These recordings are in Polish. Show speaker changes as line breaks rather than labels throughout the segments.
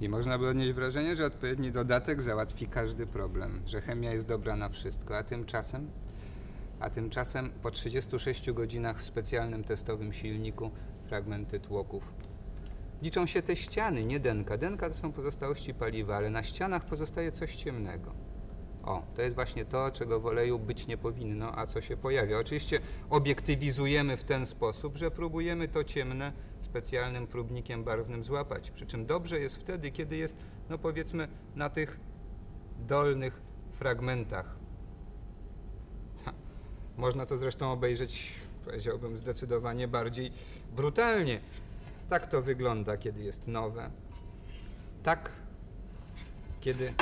I można by odnieść wrażenie, że odpowiedni dodatek załatwi każdy problem, że chemia jest dobra na wszystko, a tymczasem, a tymczasem po 36 godzinach w specjalnym testowym silniku fragmenty tłoków. Liczą się te ściany, nie denka. Denka to są pozostałości paliwa, ale na ścianach pozostaje coś ciemnego. O, to jest właśnie to, czego w oleju być nie powinno, a co się pojawia. Oczywiście obiektywizujemy w ten sposób, że próbujemy to ciemne specjalnym próbnikiem barwnym złapać. Przy czym dobrze jest wtedy, kiedy jest, no powiedzmy, na tych dolnych fragmentach. Ha, można to zresztą obejrzeć, powiedziałbym, zdecydowanie bardziej brutalnie. Tak to wygląda, kiedy jest nowe. Tak, kiedy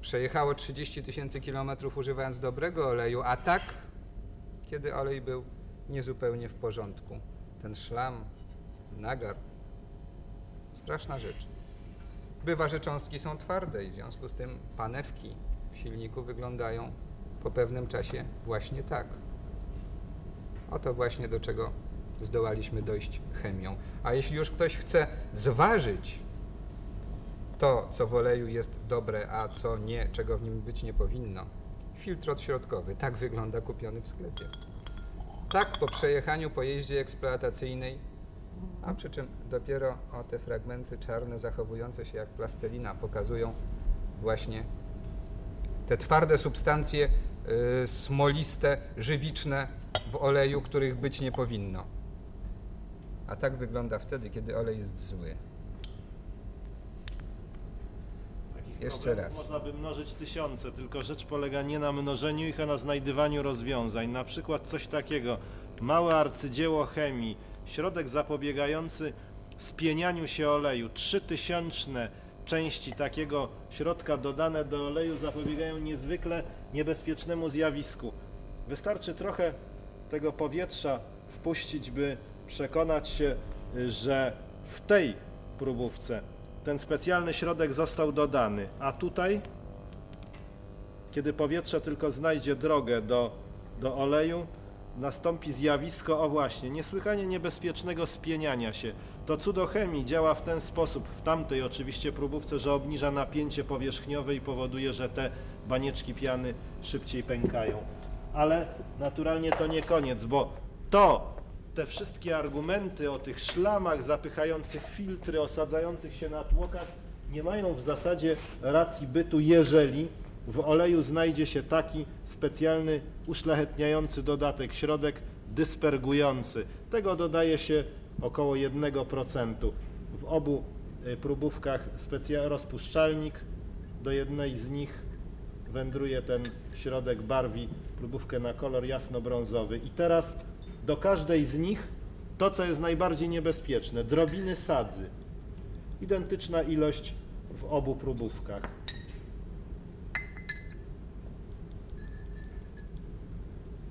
przejechało 30 tysięcy kilometrów używając dobrego oleju, a tak, kiedy olej był niezupełnie w porządku. Ten szlam, nagar, straszna rzecz. Bywa, że cząstki są twarde i w związku z tym panewki w silniku wyglądają po pewnym czasie właśnie tak. Oto właśnie do czego zdołaliśmy dojść chemią. A jeśli już ktoś chce zważyć to, co w oleju jest dobre, a co nie, czego w nim być nie powinno, filtr odśrodkowy, tak wygląda kupiony w sklepie. Tak po przejechaniu po jeździe eksploatacyjnej, a przy czym dopiero o te fragmenty czarne zachowujące się jak plastelina pokazują właśnie te twarde substancje y, smoliste, żywiczne w oleju, których być nie powinno. A tak wygląda wtedy, kiedy olej jest zły. Jeszcze raz.
Można by mnożyć tysiące, tylko rzecz polega nie na mnożeniu ich, a na znajdywaniu rozwiązań. Na przykład coś takiego. Małe arcydzieło chemii, środek zapobiegający spienianiu się oleju. Trzy tysięczne części takiego środka dodane do oleju zapobiegają niezwykle niebezpiecznemu zjawisku. Wystarczy trochę tego powietrza wpuścić, by przekonać się, y, że w tej próbówce ten specjalny środek został dodany, a tutaj, kiedy powietrze tylko znajdzie drogę do, do oleju, nastąpi zjawisko, o właśnie, niesłychanie niebezpiecznego spieniania się. To cudo chemii działa w ten sposób, w tamtej oczywiście próbówce, że obniża napięcie powierzchniowe i powoduje, że te banieczki piany szybciej pękają. Ale naturalnie to nie koniec, bo to, te wszystkie argumenty o tych szlamach zapychających filtry, osadzających się na tłokach, nie mają w zasadzie racji bytu, jeżeli w oleju znajdzie się taki specjalny uszlachetniający dodatek, środek dyspergujący. Tego dodaje się około 1%. W obu y, próbówkach rozpuszczalnik do jednej z nich wędruje ten środek barwi próbówkę na kolor jasno-brązowy. I teraz do każdej z nich to, co jest najbardziej niebezpieczne, drobiny sadzy. Identyczna ilość w obu próbówkach.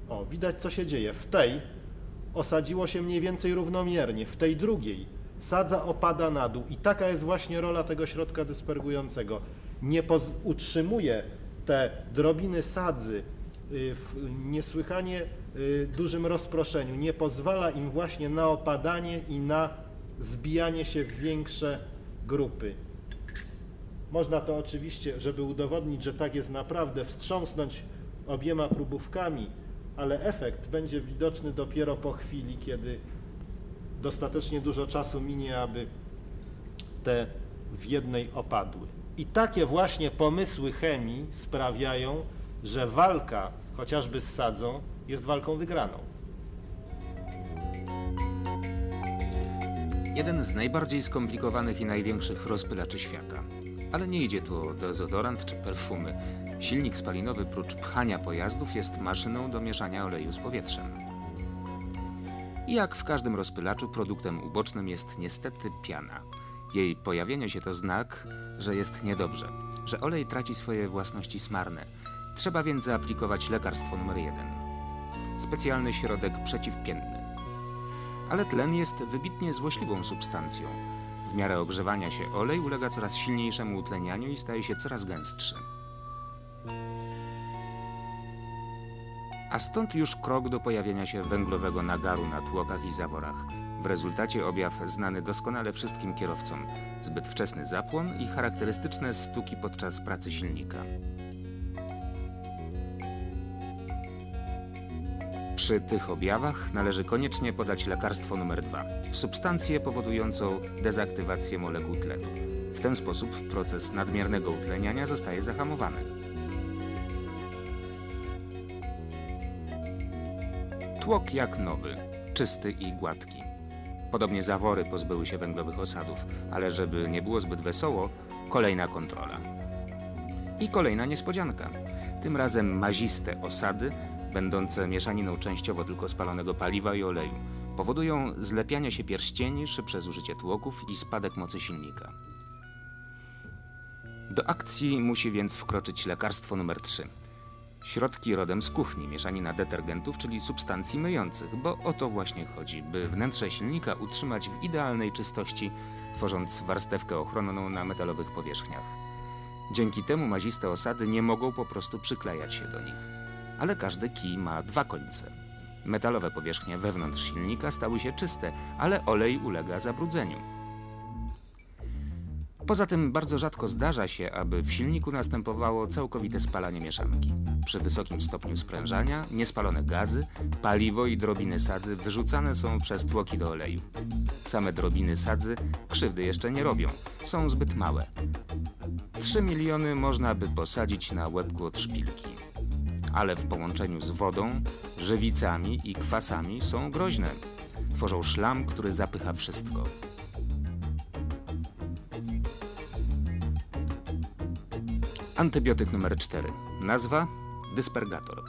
O, widać co się dzieje. W tej osadziło się mniej więcej równomiernie, w tej drugiej sadza opada na dół i taka jest właśnie rola tego środka dyspergującego. Nie utrzymuje te drobiny sadzy y, w niesłychanie dużym rozproszeniu, nie pozwala im właśnie na opadanie i na zbijanie się w większe grupy. Można to oczywiście, żeby udowodnić, że tak jest naprawdę, wstrząsnąć obiema próbówkami, ale efekt będzie widoczny dopiero po chwili, kiedy dostatecznie dużo czasu minie, aby te w jednej opadły. I takie właśnie pomysły chemii sprawiają, że walka chociażby z sadzą jest walką wygraną.
Jeden z najbardziej skomplikowanych i największych rozpylaczy świata. Ale nie idzie tu o dezodorant czy perfumy. Silnik spalinowy prócz pchania pojazdów jest maszyną do mieszania oleju z powietrzem. I jak w każdym rozpylaczu, produktem ubocznym jest niestety piana. Jej pojawienie się to znak, że jest niedobrze, że olej traci swoje własności smarne. Trzeba więc zaaplikować lekarstwo numer jeden. Specjalny środek przeciwpienny. Ale tlen jest wybitnie złośliwą substancją. W miarę ogrzewania się olej ulega coraz silniejszemu utlenianiu i staje się coraz gęstszy. A stąd już krok do pojawienia się węglowego nagaru na tłokach i zaworach. rezultacie objaw znany doskonale wszystkim kierowcom. Zbyt wczesny zapłon i charakterystyczne stuki podczas pracy silnika. Przy tych objawach należy koniecznie podać lekarstwo numer dwa. Substancję powodującą dezaktywację molekuł tlenu. W ten sposób proces nadmiernego utleniania zostaje zahamowany. Tłok jak nowy, czysty i gładki. Podobnie zawory pozbyły się węglowych osadów, ale żeby nie było zbyt wesoło, kolejna kontrola. I kolejna niespodzianka. Tym razem maziste osady, będące mieszaniną częściowo tylko spalonego paliwa i oleju, powodują zlepianie się pierścieni, szybsze zużycie tłoków i spadek mocy silnika. Do akcji musi więc wkroczyć lekarstwo numer 3. Środki rodem z kuchni, mieszanina detergentów, czyli substancji myjących, bo o to właśnie chodzi, by wnętrze silnika utrzymać w idealnej czystości, tworząc warstewkę ochronną na metalowych powierzchniach. Dzięki temu maziste osady nie mogą po prostu przyklejać się do nich. Ale każdy kij ma dwa końce. Metalowe powierzchnie wewnątrz silnika stały się czyste, ale olej ulega zabrudzeniu. Poza tym bardzo rzadko zdarza się, aby w silniku następowało całkowite spalanie mieszanki. Przy wysokim stopniu sprężania niespalone gazy, paliwo i drobiny sadzy wyrzucane są przez tłoki do oleju. Same drobiny sadzy krzywdy jeszcze nie robią, są zbyt małe. 3 miliony można by posadzić na łebku od szpilki. Ale w połączeniu z wodą, żywicami i kwasami są groźne. Tworzą szlam, który zapycha wszystko. Antybiotyk numer 4. Nazwa: dyspergator.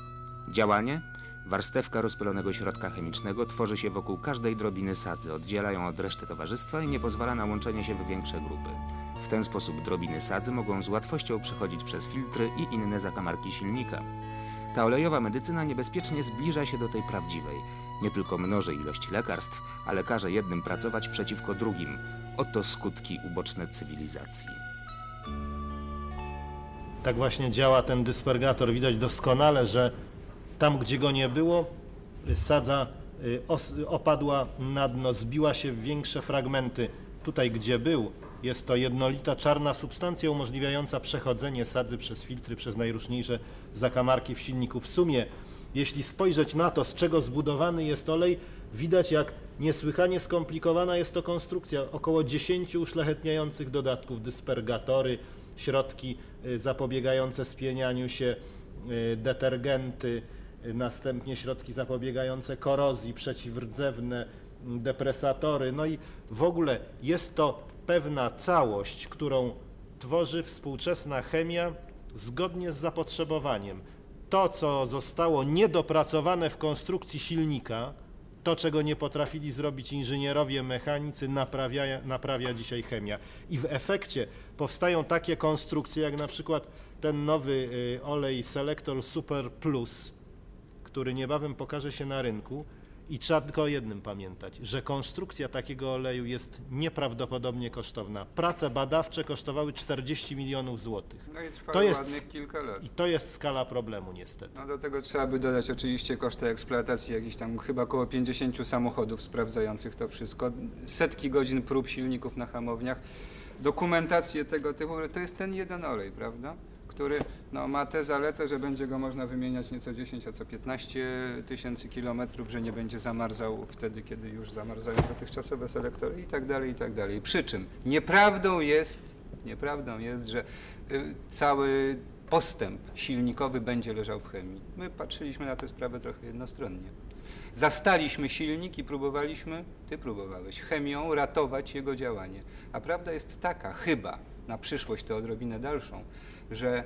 Działanie: warstewka rozpylonego środka chemicznego tworzy się wokół każdej drobiny sadzy, oddziela ją od reszty towarzystwa i nie pozwala na łączenie się w większe grupy. W ten sposób drobiny sadzy mogą z łatwością przechodzić przez filtry i inne zakamarki silnika. Ta olejowa medycyna niebezpiecznie zbliża się do tej prawdziwej. Nie tylko mnoży ilość lekarstw, ale każe jednym pracować przeciwko drugim. Oto skutki uboczne cywilizacji.
Tak właśnie działa ten dyspergator. Widać doskonale, że tam, gdzie go nie było, sadza y, opadła na dno, zbiła się w większe fragmenty. Tutaj, gdzie był, jest to jednolita czarna substancja umożliwiająca przechodzenie sadzy przez filtry, przez najróżniejsze zakamarki w silniku. W sumie, jeśli spojrzeć na to, z czego zbudowany jest olej, widać jak niesłychanie skomplikowana jest to konstrukcja. Około 10 uszlachetniających dodatków, dyspergatory, środki y, zapobiegające spienianiu się, y, detergenty, y, następnie środki zapobiegające korozji, przeciwrdzewne, depresatory. No i w ogóle jest to pewna całość, którą tworzy współczesna chemia zgodnie z zapotrzebowaniem. To, co zostało niedopracowane w konstrukcji silnika, to, czego nie potrafili zrobić inżynierowie, mechanicy, naprawia, naprawia dzisiaj chemia. I w efekcie powstają takie konstrukcje, jak na przykład ten nowy y, olej Selector Super Plus, który niebawem pokaże się na rynku. I trzeba tylko o jednym pamiętać, że konstrukcja takiego oleju jest nieprawdopodobnie kosztowna. Prace badawcze kosztowały 40 milionów złotych.
No i trwało
To jest-
ładnych kilka lat.
I to jest skala problemu niestety.
No do tego trzeba by dodać oczywiście koszty eksploatacji jakichś tam chyba około 50 samochodów sprawdzających to wszystko, setki godzin prób silników na hamowniach, dokumentację tego typu, to jest ten jeden olej, prawda? Który no, ma tę zaletę, że będzie go można wymieniać nie co 10, a co 15 tysięcy kilometrów, że nie będzie zamarzał wtedy, kiedy już zamarzają dotychczasowe selektory i tak dalej, i tak dalej. Przy czym nieprawdą jest, nieprawdą jest, że y, cały postęp silnikowy będzie leżał w chemii. My patrzyliśmy na tę sprawę trochę jednostronnie. Zastaliśmy silnik i próbowaliśmy, ty próbowałeś, chemią ratować jego działanie. A prawda jest taka, chyba na przyszłość tę odrobinę dalszą, że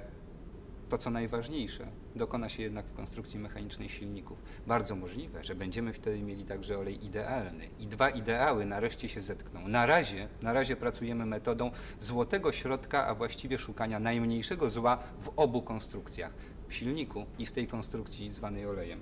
to, co najważniejsze, dokona się jednak w konstrukcji mechanicznej silników. Bardzo możliwe, że będziemy wtedy mieli także olej idealny i dwa ideały nareszcie się zetkną. Na razie, na razie pracujemy metodą złotego środka, a właściwie szukania najmniejszego zła w obu konstrukcjach, w silniku i w tej konstrukcji zwanej olejem.